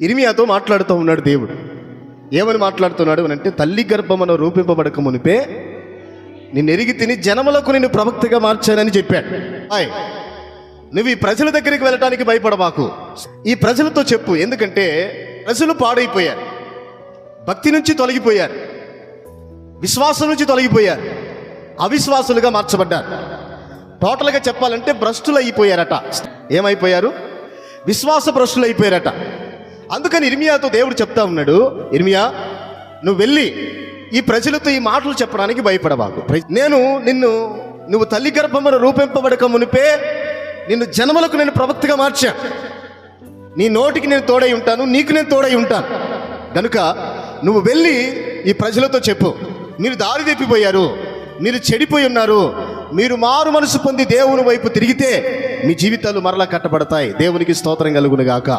ఇరిమియాతో మాట్లాడుతూ ఉన్నాడు దేవుడు. ఏమని మాట్లాడుతున్నాడు అని అంటే తల్లి గర్భమున రూపింపబడక మునిపే నిన్ను ఎరిగి తిని జనములకు నిన్ను ప్రవక్తగా మార్చానని చెప్పాడు. హాయ్ నువ్వు ఈ ప్రజల దగ్గరికి వెళ్ళటానికి భయపడబాకు. ఈ ప్రజలతో చెప్పు ఎందుకంటే ప్రజలు పాడైపోయారు. భక్తి నుంచి తొలగిపోయారు. విశ్వాసం నుంచి తొలగిపోయారు. అవిశ్వాసులుగా మార్చబడ్డారు. టోటల్గా చెప్పాలంటే భ్రష్టులు అయిపోయారట ఏమైపోయారు? విశ్వాస భ్రష్టులు అయిపోయారట అందుకని ఇర్మియాతో దేవుడు చెప్తా ఉన్నాడు ఇర్మియా నువ్వు వెళ్ళి ఈ ప్రజలతో ఈ మాటలు చెప్పడానికి భయపడబాకు. నేను నిన్ను నువ్వు తల్లి గర్భమున రూపింపబడక మునిపే నిన్ను జనములకు నేను ప్రవక్తగా మార్చా. నీ నోటికి నేను తోడై ఉంటాను నీకు నేను తోడై ఉంటాను. కనుక నువ్వు వెళ్ళి ఈ ప్రజలతో చెప్పు. మీరు దారి తెప్పిపోయారు మీరు చెడిపోయి ఉన్నారు మీరు మారు మనసు పొంది దేవుని వైపు తిరిగితే మీ జీవితాలు మరలా కట్టబడతాయి. దేవునికి స్తోత్రం కలుగును గాక.